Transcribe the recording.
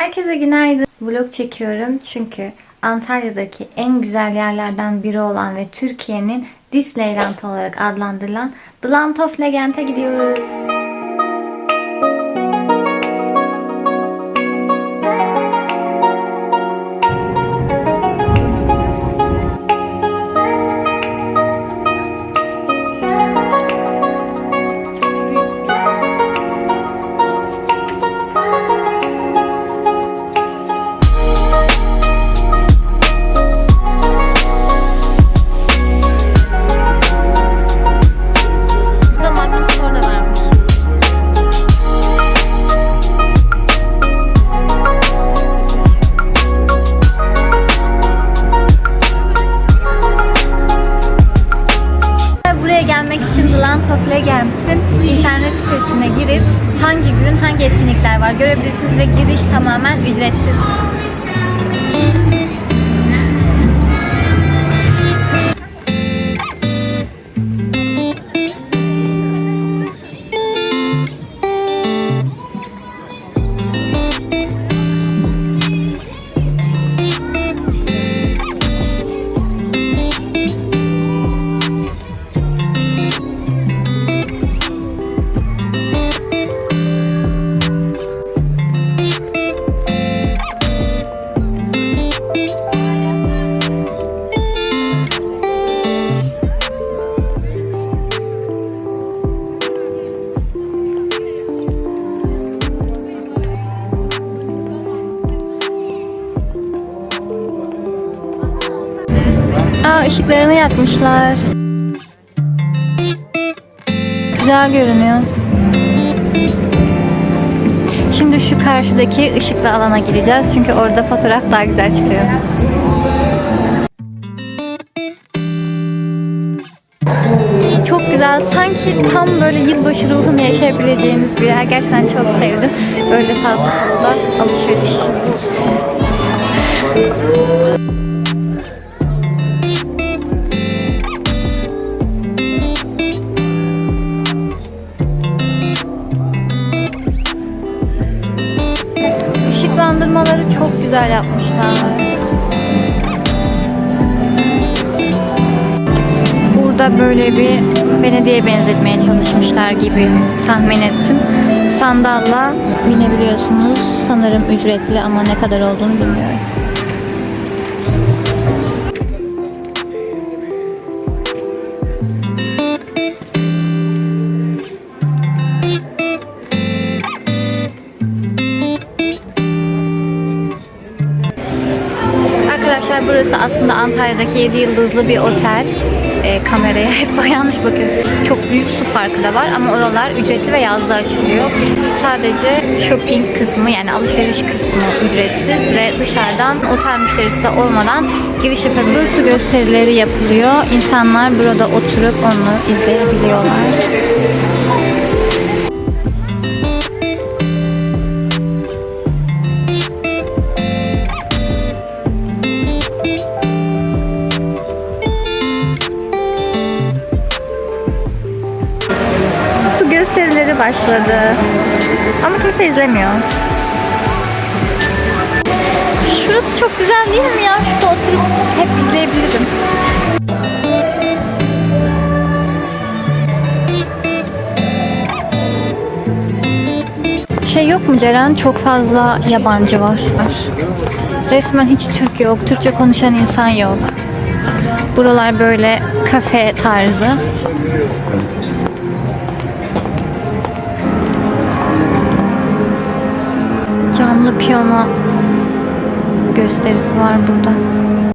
Herkese günaydın. Vlog çekiyorum çünkü Antalya'daki en güzel yerlerden biri olan ve Türkiye'nin Disneyland olarak adlandırılan The Land of Legend'e gidiyoruz. İçin Land of Legends'in internet sitesine girip hangi gün hangi etkinlikler var görebilirsiniz ve giriş tamamen ücretsiz. Aa ışıklarını yakmışlar. Güzel görünüyor. Şimdi şu karşıdaki ışıklı alana gideceğiz. Çünkü orada fotoğraf daha güzel çıkıyor. Çok güzel. Sanki tam böyle yılbaşı ruhunu yaşayabileceğiniz bir yer. Gerçekten çok sevdim. Böyle sağda solda çok güzel yapmışlar. Burada böyle bir Venedik'e benzetmeye çalışmışlar gibi tahmin ettim. Sandalla binebiliyorsunuz. Sanırım ücretli ama ne kadar olduğunu bilmiyorum. Arkadaşlar burası aslında Antalya'daki 7 yıldızlı bir otel. Ee, kameraya hep yanlış bakın. Çok büyük su parkı da var ama oralar ücretli ve yazda açılıyor. Sadece shopping kısmı yani alışveriş kısmı ücretsiz ve dışarıdan otel müşterisi de olmadan giriş yapabiliyor. Su gösterileri yapılıyor. İnsanlar burada oturup onu izleyebiliyorlar. Başladı. Ama kimse izlemiyor. Şurası çok güzel değil mi ya? Şurada oturup hep izleyebilirim. Şey yok mu Ceren? Çok fazla yabancı var. Resmen hiç Türk yok. Türkçe konuşan insan yok. Buralar böyle kafe tarzı. gösterisi var burada.